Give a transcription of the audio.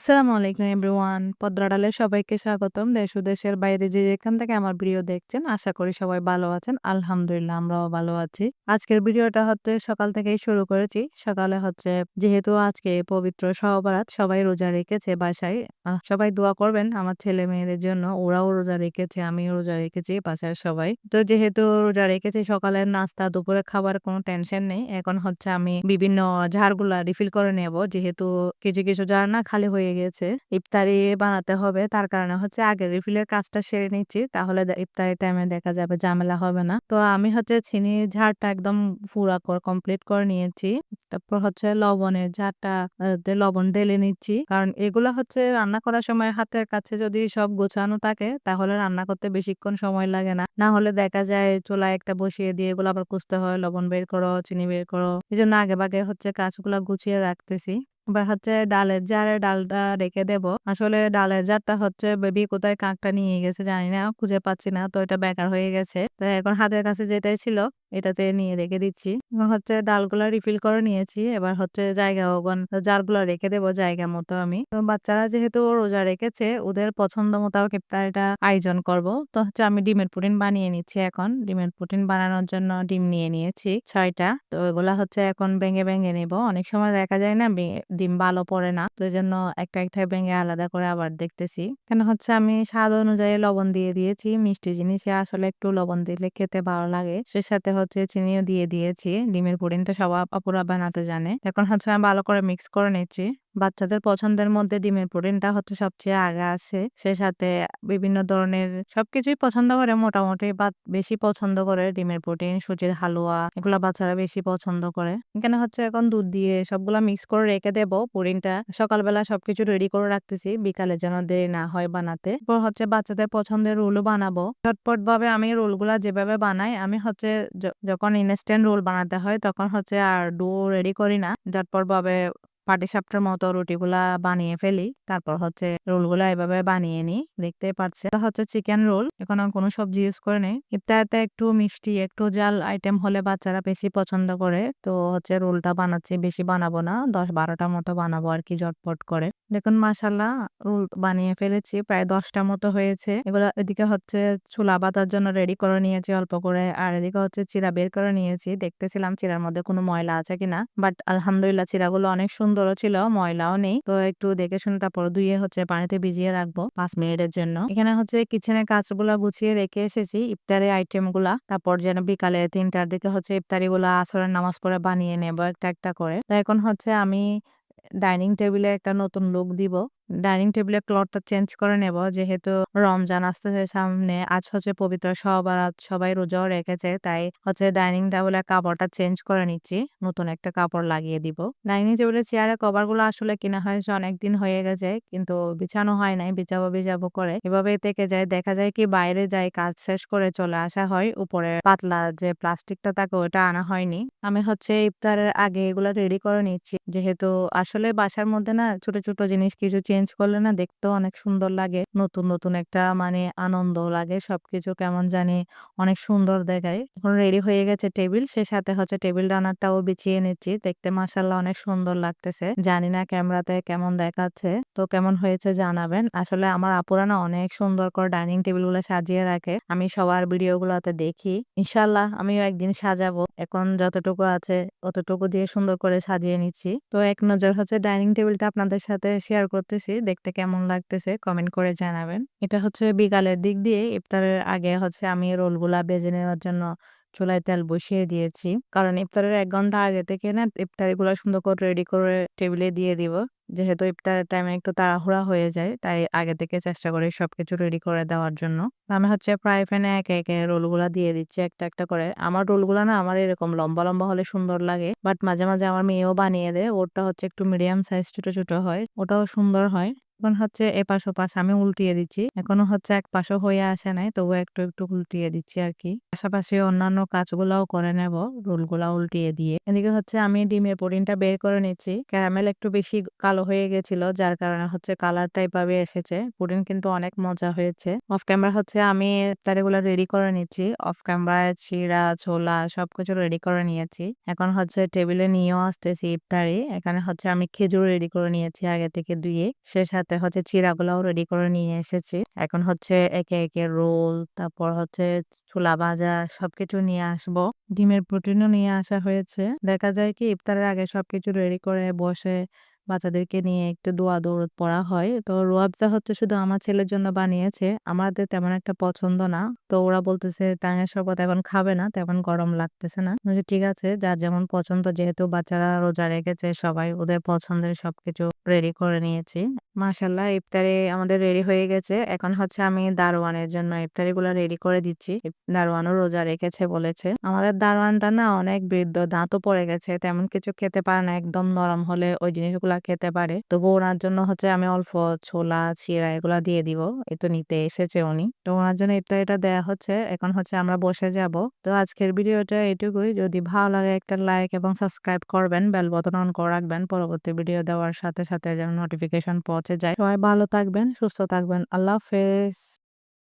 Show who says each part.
Speaker 1: আসসালামু আলাইকুম এভরিওয়ান। পদ্রাডালে সবাইকে স্বাগতম। দেশ ও দেশের বাইরে যে যেখান থেকে আমার ভিডিও দেখছেন, আশা করি সবাই ভালো আছেন। আলহামদুলিল্লাহ, আমরাও ভালো আছি। আজকের ভিডিওটা হচ্ছে সকাল থেকেই শুরু করেছি। সকালে হচ্ছে, যেহেতু আজকে পবিত্র সহবরাত সবাই রোজা রেখেছে বাসায়। সবাই দোয়া করবেন আমার ছেলে মেয়েদের জন্য। ওরাও রোজা রেখেছে, আমিও রোজা রেখেছি বাসায় সবাই। তো যেহেতু রোজা রেখেছি, সকালের নাস্তা, দুপুরে খাবার কোনো টেনশন নেই। এখন হচ্ছে আমি বিভিন্ন ঝাড়গুলা রিফিল করে নেব। যেহেতু কিছু কিছু ঝাড় না খালি হয়ে গেছে। ইফতারি বানাতে হবে, তার কারণে হচ্ছে আগে রিফিলের কাজটা সেরে নিচ্ছি, তাহলে ইফতারি টাইমে দেখা যাবে ঝামেলা হবে না। তো আমি হচ্ছে চিনি ঝাড়টা একদম পুরা করে কমপ্লিট করে নিয়েছি। তারপর হচ্ছে লবণের ঝাড়টা লবণ ঢেলে নিচ্ছি। কারণ এগুলো হচ্ছে রান্না করার সময় হাতের কাছে যদি সব গোছানো থাকে, তাহলে রান্না করতে বেশিক্ষণ সময় লাগে না। না হলে দেখা যায় চুলায় একটা বসিয়ে দিয়ে এগুলো আবার কুচতে হয়, লবণ বের করো, চিনি বের করো। এই জন্য আগে ভাগে হচ্ছে কাজগুলো গুছিয়ে রাখতেছি। এবার হচ্ছে ডালের জারে, ডালটা রেখে দেব। আসলে ডালের জারটা হচ্ছে বেবি কোথায় কাকটা নিয়ে গেছে জানি না, খুঁজে পাচ্ছি না, তো এটা বেকার হয়ে গেছে। তো এখন হাতের কাছে যেটাই ছিল, এটাতে নিয়ে রেখে দিচ্ছি। এবং হচ্ছে ডালগুলা রিফিল করে নিয়েছি। এবার হচ্ছে জায়গা ওগন জারগুলো রেখে দেবো জায়গা মতো আমি। তো বাচ্চারা যেহেতু রোজা রেখেছে, ওদের পছন্দ মোতাবেক এটা আয়োজন করব। তো হচ্ছে আমি ডিমের পুডিং বানিয়ে নিচ্ছি এখন। ডিমের পুডিং বানানোর জন্য ডিম নিয়ে নিয়েছি ছয়টা। তো এগুলা হচ্ছে এখন ভেঙে ভেঙে নেব। অনেক সময় দেখা যায় না ডিম ভালো পড়ে না। তো জন্য একটা একটা ভেঙে আলাদা করে আবার দেখতেছি। কেন হচ্ছে আমি স্বাদ অনুযায়ী লবণ দিয়ে দিয়েছি, মিষ্টি জিনিসে আসলে একটু লবণ দিলে খেতে ভালো লাগে। সে সাথে হচ্ছে চিনিও দিয়ে দিয়েছি। ডিমের পুডিংটা সব আপুরা বানাতে জানে। এখন হচ্ছে আমি ভালো করে মিক্স করে নিচ্ছি। বাচ্চাদের পছন্দের মধ্যে ডিমের পুডিংটা হচ্ছে সবচেয়ে আগে আছে সে সাথে বিভিন্ন ধরনের সবকিছুই পছন্দ করে মোটামুটি বা বেশি পছন্দ করে ডিমের পুডিং, সুজির হালুয়া, এগুলা বাচ্চারা বেশি পছন্দ করে। এখানে হচ্ছে এখন দুধ দিয়ে সবগুলা মিক্স করে রেখে দেবো পুডিংটা। সকালবেলা সবকিছু রেডি করে রাখতেছি, বিকালে যেন দেরি না হয় বানাতে। এরপর হচ্ছে বাচ্চাদের পছন্দের রোলও বানাবো। ঝটপট ভাবে আমি রোলগুলা যেভাবে বানাই, আমি হচ্ছে যখন ইনস্ট্যান্ট রোল বানাতে হয়, তখন হচ্ছে আর ডো রেডি করি না। ঝটপট ভাবে পাটিসাপটার মতো রুটিগুলা বানিয়ে ফেলি। তারপর হচ্ছে রোলগুলা এভাবে বানিয়ে নিই, দেখতে পাচ্ছে এটা হচ্ছে চিকেন রোল। এখন কোনো সবজি ইউজ করে নেই। ইফতারিতে একটু মিষ্টি, একটু জাল আইটেম হলে বাচ্চারা বেশি পছন্দ করে। তো হচ্ছে রোলটা বানাচ্ছি, বেশি বানাবো না। দশ বারোটা মতো বানাবো আর কি ঝটপট করে। দেখুন মাসাল্লাহ রোল বানিয়ে ফেলেছি। প্রায় দশটা মতো হয়েছে। এগুলো এদিকে হচ্ছে চুলা বাতার জন্য রেডি করে নিয়েছি অল্প করে। আর এদিকে হচ্ছে চিরা বের করে নিয়েছি। দেখতেছিলাম চিরার মধ্যে কোনো ময়লা আছে কিনা? বাট আলহামদুলিল্লাহ, চিরাগুলো অনেক সুন্দরও ছিল, ময়লাও নেই। তো একটু দেখে শুনে তারপর ধুয়ে হচ্ছে পানিতে ভিজিয়ে রাখব পাঁচ মিনিটের জন্য। এখানে হচ্ছে কিচেনের কাজগুলো গুছিয়ে রেখে এসেছি ইফতারি আইটেমগুলা তারপর যেন বিকালে তিনটার দিকে হচ্ছে ইফতারি গুলা আসরের নামাজ পড়ে বানিয়ে নেব একটা একটা করে। তো এখন হচ্ছে আমি ডাইনিং টেবিলে একটা নতুন লুক দিব। ডাইনিং টেবিলের ক্লথটা চেঞ্জ করে নেব। যেহেতু রমজান আসতেছে সামনে, আজ হচ্ছে পবিত্র সবার সবাই রোজাও রেখেছে, তাই হচ্ছে ডাইনিং টেবিলের কাপড়টা চেঞ্জ করে নিচ্ছি। নতুন একটা কাপড় লাগিয়ে দিব। ডাইনিং টেবিলের চেয়ারের কভারগুলো আসলে কিনা হয়েছে অনেকদিন হয়ে গেছে, কিন্তু বিছানো হয় নাই বিছাবো বিছাবো করে। এভাবে থেকে যায়, দেখা যায় কি বাইরে যাই, কাজ শেষ করে চলে আসা হয়। উপরে পাতলা যে প্লাস্টিকটা থাকে, ওটা আনা হয়নি। আমি হচ্ছে ইফতারের আগে এগুলো রেডি করে নিচ্ছি। যেহেতু আসলে বাসার মধ্যে না, ছোট ছোট জিনিস কিছু চেঞ্জ করলে না দেখতেও অনেক সুন্দর লাগে। নতুন নতুন একটা মানে আনন্দ লাগে, সবকিছু কেমন জানি অনেক সুন্দর দেখায়। এখন রেডি হয়ে গেছে টেবিল সে সাথে হচ্ছে টেবিল রানারটাও বিছিয়ে নিচ্ছি। দেখতে মাসাল্লাহ অনেক সুন্দর লাগতেছে। জানি না ক্যামেরাতে কেমন দেখাচ্ছে, তো কেমন হয়েছে জানাবেন। আসলে আমার আপুরা না অনেক সুন্দর করে ডাইনিং টেবিলগুলো সাজিয়ে রাখে। আমি সবার ভিডিও গুলোতে দেখি। ইনশাল্লাহ আমিও একদিন সাজাবো। এখন যতটুকু আছে অতটুকু দিয়ে সুন্দর করে সাজিয়ে নিচ্ছি। তো এক নজর হচ্ছে ডাইনিং টেবিলটা আপনাদের সাথে শেয়ার করতেছি। দেখতে কেমন লাগতেছে কমেন্ট করে জানাবেন। এটা হচ্ছে বিকালের দিক দিয়ে। ইফতারের আগে হচ্ছে আমি রোলগুলা বেজে নেওয়ার জন্য চুলায় তেল বসিয়ে দিয়েছি। কারণ ইফতারের এক ঘণ্টা আগে থেকে না ইফতারি গুলো সুন্দর করে রেডি করে টেবিলে দিয়ে দিব। যেহেতু ইফতারের টাইমে একটু তাড়াহুড়া হয়ে যায়, তাই আগে থেকে চেষ্টা করি সব কিছু রেডি করে দেওয়ার জন্য। আমি হচ্ছে ফ্রাই প্যানে একে একে রোলগুলা দিয়ে দিচ্ছি একটা একটা করে। আমার রোলগুলা না আমার এরকম লম্বা লম্বা হলে সুন্দর লাগে বাট মাঝে মাঝে আমার মেয়েও বানিয়ে দেয়। ওটা হচ্ছে একটু মিডিয়াম সাইজ ছোট ছোট হয়, ওটাও সুন্দর হয়। এখন হচ্ছে এপাশ ওপাশ আমি উল্টিয়ে দিচ্ছি। এখনও হচ্ছে এক পাশও হয়ে আসে নাই তবু একটু একটু উল্টিয়ে দিচ্ছি আর কি পাশাপাশি অন্যান্য কাজগুলাও করে নেব, রোলগুলা উল্টিয়ে দিয়ে। এদিকে হচ্ছে আমি ডিমের পুডিংটা বের করে নিচ্ছি। ক্যারামেল একটু বেশি কালো হয়ে গেছিল, যার কারণে হচ্ছে কালারটা এভাবে এসেছে। পুডিং কিন্তু অনেক মজা হয়েছে। অফ ক্যামেরা হচ্ছে আমি ইফতারিগুলো রেডি করে নিচ্ছি। অফ ক্যামেরায় চিড়া ছোলা সবকিছু রেডি করে নিয়েছি। এখন হচ্ছে টেবিলে নিয়েও আসতেছি ইফতারি। এখানে হচ্ছে আমি খেজুর রেডি করে নিয়েছি আগে থেকে ধুয়ে। সে সাথে হচ্ছে চিড়াগুলাও রেডি করে নিয়ে এসেছি। এখন হচ্ছে একে একে রোল, তারপর হচ্ছে ছোলা ভাজা সবকিছু নিয়ে আসব। ডিমের প্রোটিনও নিয়ে আসা হয়েছে। দেখা যায় কি, ইফতারের আগে সবকিছু রেডি করে বসে বাচ্চাদেরকে নিয়ে একটু দোয়া দৌড় পড়া হয়। তো রোয়াবজা হচ্ছে শুধু আমার ছেলের জন্য বানিয়েছে, আমাদের তেমন একটা পছন্দ না। তো ওরা বলতেছে, টাঙের শরবত এখন খাবে না, তেমন গরম লাগতেছে না। ঠিক আছে, যার যেমন পছন্দ, যেহেতু বাচ্চারা রোজা রেখেছে, সবাই ওদের পছন্দের সবকিছু রেডি করে নিয়েছি। মাশাল্লাহ, ইফতারি আমাদের রেডি হয়ে গেছে। এখন হচ্ছে আমি দারোয়ানের জন্য ইফতারি গুলা রেডি করে দিচ্ছি। দারোয়ানও রোজা রেখেছে বলেছে। আমাদের দারোয়ানটা না অনেক বৃদ্ধ, দাঁতও পড়ে গেছে, তেমন কিছু খেতে পারে না, একদম নরম হলে ওই জিনিসগুলা খেতে পারে। তবু ওনার জন্য হচ্ছে আমি অল্প ছোলা চিড়া এগুলা দিয়ে দিব একটু নিতে এসেছে উনি। তো ওনার জন্য ইফতারিটা দেয়া হচ্ছে, এখন হচ্ছে আমরা বসে যাব। তো আজকের ভিডিওটা এটুকুই। যদি ভালো লাগে একটা লাইক এবং সাবস্ক্রাইব করবেন, বেল বটন অন করে রাখবেন। পরবর্তী ভিডিও দেওয়ার সাথে সাথে যেন নোটিফিকেশন পৌঁছে যায়। সবাই ভালো থাকবেন সুস্থ থাকবেন। আল্লাহ হাফেজ।